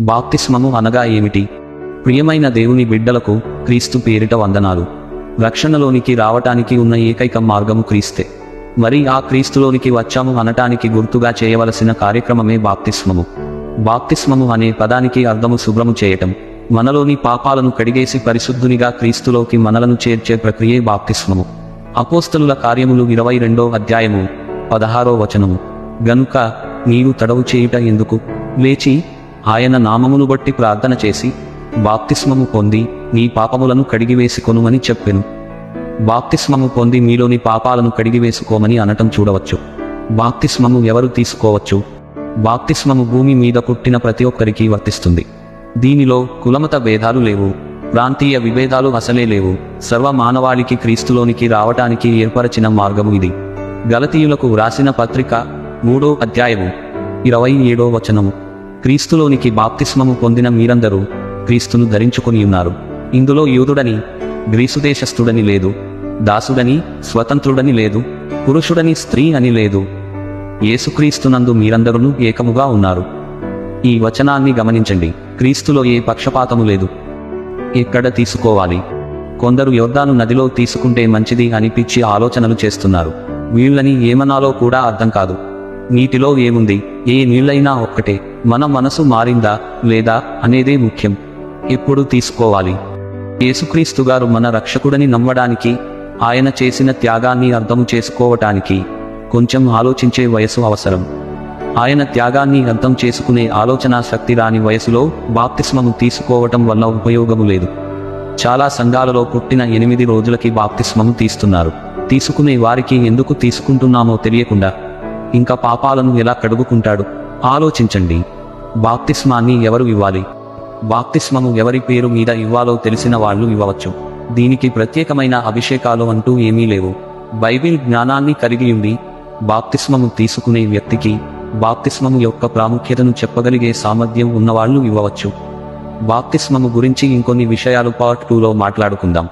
బాప్తిస్మము అనగా ఏమిటి? ప్రియమైన దేవుని బిడ్డలకు క్రీస్తు పేరిట వందనాలు. రక్షణలోనికి రావటానికి ఉన్న ఏకైక మార్గము క్రీస్తే. మరి ఆ క్రీస్తులోనికి వచ్చాము అనటానికి గుర్తుగా చేయవలసిన కార్యక్రమమే బాప్తిస్మము. బాప్తిస్మము అనే పదానికి అర్థము శుభ్రము చేయటం. మనలోని పాపాలను కడిగేసి పరిశుద్ధునిగా క్రీస్తులోకి మనలను చేర్చే ప్రక్రియే బాప్తిస్మము. అపోస్తలుల కార్యములు ఇరవై రెండో అధ్యాయము పదహారో వచనము. గనుక నీవు తడవు చేయుట ఎందుకు? లేచి ఆయన నామమును బట్టి ప్రార్థన చేసి బాప్తిస్మము పొంది నీ పాపములను కడిగివేసుకొనుమని చెప్పెను. బాప్తిస్మము పొంది మీలోని పాపాలను కడిగివేసుకోమని అనటం చూడవచ్చు. బాప్తిస్మము ఎవరు తీసుకోవచ్చు? బాప్తిస్మము భూమి మీద పుట్టిన ప్రతి ఒక్కరికి వర్తిస్తుంది. దీనిలో కులమత భేదాలు లేవు. ప్రాంతీయ విభేదాలు అసలే లేవు. సర్వ మానవాళికి క్రీస్తులోనికి రావటానికి ఏర్పరచిన మార్గము ఇది. గలతీయులకు వ్రాసిన పత్రిక మూడో అధ్యాయము ఇరవై ఏడో వచనము. క్రీస్తులోనికి బాప్తిస్మము పొందిన మీరందరూ క్రీస్తును ధరించుకొని ఉన్నారు. ఇందులో యూదుడని గ్రీసుదేశస్థుడని లేదు దాసుడని స్వతంత్రుడని లేదు పురుషుడని స్త్రీ అని లేదు. యేసుక్రీస్తునందు మీరందరూ ఏకముగా ఉన్నారు. ఈ వచనాన్ని గమనించండి. క్రీస్తులో ఏ పక్షపాతము లేదు. ఎక్కడ తీసుకోవాలి? కొందరు యోర్దాను నదిలో తీసుకుంటే మంచిది అని పిచ్చి ఆలోచనలు చేస్తున్నారు. వీళ్ళని ఏమనాలో కూడా అర్థం కాదు. నీటిలో ఏముంది? ఏ నీళ్ళైనా ఒక్కటే. మన మనసు మారిందా లేదా అనేదే ముఖ్యం. ఎప్పుడు తీసుకోవాలి? యేసుక్రీస్తుగారు మన రక్షకుడని నమ్మడానికి ఆయన చేసిన త్యాగాన్ని అర్థం చేసుకోవటానికి కొంచెం ఆలోచించే వయసు అవసరం. ఆయన త్యాగాన్ని అర్థం చేసుకునే ఆలోచన శక్తి రాని వయసులో బాప్తిస్మము తీసుకోవటం వల్ల ఉపయోగము లేదు. చాలా సంఘాలలో పుట్టిన ఎనిమిది రోజులకి బాప్తిస్మము తీస్తున్నారు. తీసుకునే వారికి ఎందుకు తీసుకుంటున్నామో తెలియకుండా ఇంకా పాపాలను ఎలా కడుగుకుంటాడు? ఆలోచించండి. బాప్తిస్మాన్ని ఎవరు ఇవ్వాలి? బాప్తిస్మము ఎవరి పేరు మీద ఇవ్వాలో తెలిసిన వాళ్ళు ఇవ్వవచ్చు. దీనికి ప్రత్యేకమైన అభిషేకాలు అంటూ ఏమీ లేవు. బైబిల్ జ్ఞానాన్ని కలిగి ఉండి బాప్తిస్మము తీసుకునే వ్యక్తికి బాప్తిస్మము యొక్క ప్రాముఖ్యతను చెప్పగలిగే సామర్థ్యం ఉన్నవాళ్ళు ఇవ్వవచ్చు. బాప్తిస్మము గురించి ఇంకొన్ని విషయాలు పార్ట్ టూలో మాట్లాడుకుందాం.